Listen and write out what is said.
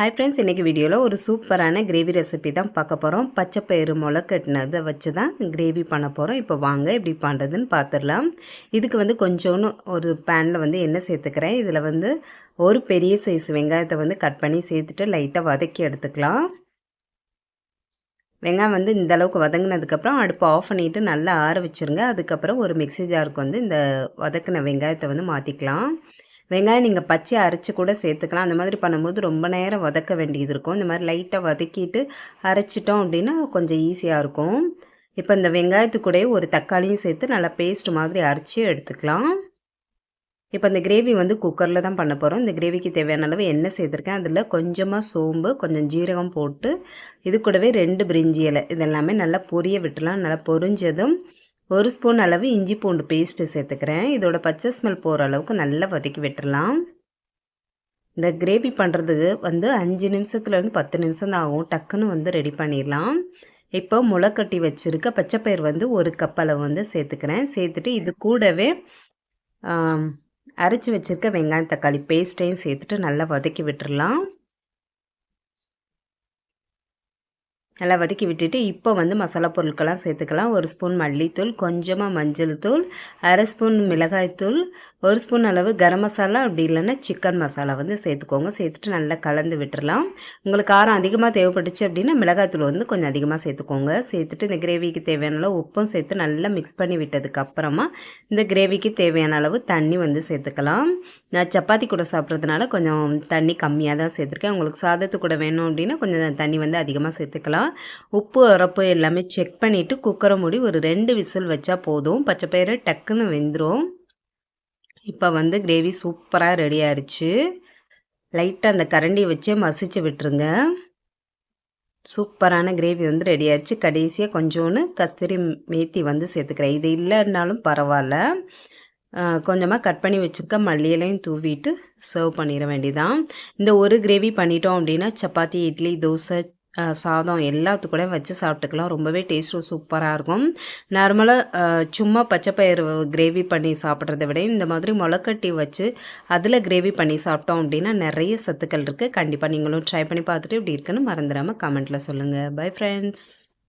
Hi friends இன்றைக்கி வீடியோவில் ஒரு சூப்பரான கிரேவி ரெசிபி தான் பார்க்க போகிறோம் பச்சை பயிறு முளைக்கட்டினதை வச்சு தான் கிரேவி பண்ண போகிறோம் இப்போ வாங்க எப்படி பண்ணுறதுன்னு பார்த்துடலாம். இதுக்கு வந்து கொஞ்சோன்னு ஒரு பேனில் வந்து எண்ணெய் சேர்த்துக்கிறேன். இதில் வந்து ஒரு பெரிய சைஸ் வெங்காயத்தை வந்து கட் பண்ணி சேர்த்துட்டு லைட்டாக வதக்கி எடுத்துக்கலாம். வெங்காயம் வந்து இந்த அளவுக்கு வதங்கினதுக்கப்புறம் அடுப்பு ஆஃப் பண்ணிவிட்டு நல்லா ஆற வச்சுருங்க. அதுக்கப்புறம் ஒரு மிக்சி ஜாருக்கு வந்து இந்த வதக்கின வெங்காயத்தை வந்து மாற்றிக்கலாம் வெங்காயம் நீங்கள் பச்சை அரைச்சி கூட சேர்த்துக்கலாம். அந்த மாதிரி பண்ணும்போது ரொம்ப நேரம் வதக்க வேண்டியது இருக்கும். இந்த மாதிரி லைட்டாக வதக்கிட்டு அரைச்சிட்டோம் அப்படின்னா கொஞ்சம் ஈஸியாக இருக்கும். இப்போ இந்த வெங்காயத்துக்கூடயே ஒரு தக்காளியும் சேர்த்து நல்லா பேஸ்ட் மாதிரி அரைச்சி எடுத்துக்கலாம். இப்போ இந்த கிரேவி வந்து குக்கரில் தான் பண்ண போகிறோம் இந்த கிரேவிக்கு தேவையான அளவு எண்ணெய் சேர்த்துருக்கேன். அதில் கொஞ்சமாக சோம்பு கொஞ்சம் ஜீரகம் போட்டு இது கூடவே ரெண்டு பிரிஞ்சி இலை. இதெல்லாமே நல்லா பொரிய விட்டுலாம் நல்லா பொரிஞ்சதும் ஒரு ஸ்பூன் அளவு இஞ்சி பூண்டு பேஸ்ட்டு சேர்த்துக்கிறேன். இதோட பச்சை ஸ்மெல் போகிற அளவுக்கு நல்லா வதக்கி விட்டுடலாம் இந்த கிரேவி பண்ணுறதுக்கு வந்து அஞ்சு நிமிஷத்துலேருந்து பத்து நிமிஷம் தான் ஆகும். டக்குன்னு வந்து ரெடி பண்ணிடலாம். இப்போ முளைக்கட்டி வச்சுருக்க பச்சைப்பயிர் வந்து ஒரு கப் அளவு வந்து சேர்த்துக்கிறேன். சேர்த்துட்டு இது கூடவே அரைச்சி வச்சுருக்க வெங்காயம் தக்காளி பேஸ்ட்டையும் சேர்த்துட்டு நல்லா வதக்கி விட்டுடலாம் நல்லா வதக்கி விட்டுட்டு இப்போ வந்து மசாலா பொருட்கள்லாம் சேர்த்துக்கலாம். ஒரு ஸ்பூன் மல்லித்தூள் கொஞ்சமாக மஞ்சள் தூள் அரை ஸ்பூன் மிளகாய்த்தூள் ஒரு ஸ்பூன் அளவு கரம் மசாலா. அப்படி இல்லைன்னா சிக்கன் மசாலா வந்து சேர்த்துக்கோங்க. சேர்த்துட்டு நல்லா கலந்து விட்டுறலாம். உங்களுக்கு காரம் அதிகமாக தேவைப்பட்டுச்சு அப்படின்னா மிளகாய்த்தூள் வந்து கொஞ்சம் அதிகமாக சேர்த்துக்கோங்க. சேர்த்துட்டு இந்த கிரேவிக்கு தேவையான அளவு உப்பும் சேர்த்து நல்லா மிக்ஸ் பண்ணி விட்டதுக்கு அப்புறமா இந்த கிரேவிக்கு தேவையான அளவு தண்ணி வந்து சேர்த்துக்கலாம். நான் சப்பாத்தி கூட சாப்பிட்றதுனால கொஞ்சம் தண்ணி கம்மியாக தான் சேர்த்துருக்கேன். உங்களுக்கு சாதத்து கூட வேணும் அப்படின்னா கொஞ்சம் தண்ணி வந்து அதிகமாக சேர்த்துக்கலாம். உப்பு உரப்பு எல்லாமே செக் பண்ணிவிட்டு குக்கரை மூடி ஒரு ரெண்டு விசில் வச்சா போதும். பச்சை பயிறு டக்குன்னு வெந்துடும் இப்போ வந்து கிரேவி சூப்பராக ரெடி ஆயிடுச்சு லைட்டாக அந்த கரண்டியை வச்சே மசிச்சு விட்டுருங்க. சூப்பரான கிரேவி வந்து ரெடி ஆயிடுச்சு கடைசியாக கொஞ்சோன்னு கஸ்தூரி மேத்தி வந்து சேர்த்துக்கிறேன். இது இல்லைன்னாலும் பரவாயில்ல. கொஞ்சமாக கட் பண்ணி வச்சுருக்க மல்லியலையும் தூவிட்டு சர்வ் பண்ணிட வேண்டியதான் இந்த ஒரு கிரேவி பண்ணிட்டோம் அப்படின்னா சப்பாத்தி இட்லி தோசை சாதம் எல்லாத்துக்கூட வச்சு சாப்பிட்டுக்கலாம். ரொம்பவே டேஸ்ட்டும் சூப்பராக இருக்கும். நார்மலாக சும்மா பச்சைப்பயிறு கிரேவி பண்ணி சாப்பிட்றத விட இந்த மாதிரி முளைக்கட்டி வச்சு அதில் கிரேவி பண்ணி சாப்பிட்டோம் அப்படின்னா நிறைய சத்துக்கள் இருக்குது கண்டிப்பாக நீங்களும் ட்ரை பண்ணி பார்த்துட்டு இப்படி இருக்குன்னு மறந்துடாமல் கமெண்ட்டில் சொல்லுங்கள் பை ஃப்ரெண்ட்ஸ்